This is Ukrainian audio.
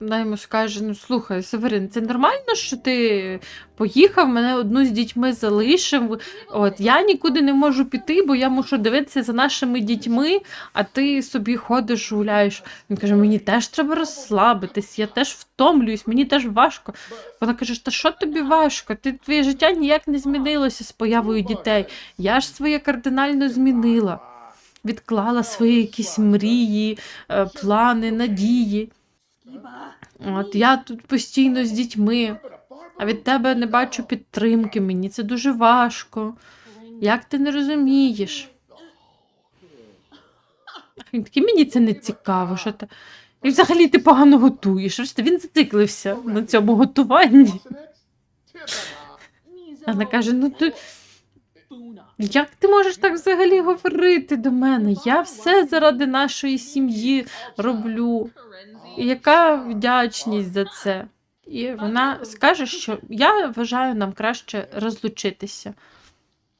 Вона йому скаже: ну слухай, Северин, це нормально, що ти поїхав, мене одну з дітьми залишив. От я нікуди не можу піти, бо я мушу дивитися за нашими дітьми, а ти собі ходиш, гуляєш. Він каже: мені теж треба розслабитись, я теж втомлююсь, мені теж важко. Вона каже: Та що тобі важко? Ти твоє життя ніяк не змінилося з появою дітей. Я ж своє кардинально змінила. Відклала свої якісь мрії, е, плани, надії. От я тут постійно з дітьми, а від тебе не бачу підтримки. Мені це дуже важко. Як ти не розумієш? Він такий, мені це не цікаво, що ти. І взагалі ти погано готуєш. Він зациклився на цьому готуванні. Вона каже: ну ти. Як ти можеш так взагалі говорити до мене? Я все заради нашої сім'ї роблю. Яка вдячність за це? І вона скаже, що я вважаю нам краще розлучитися.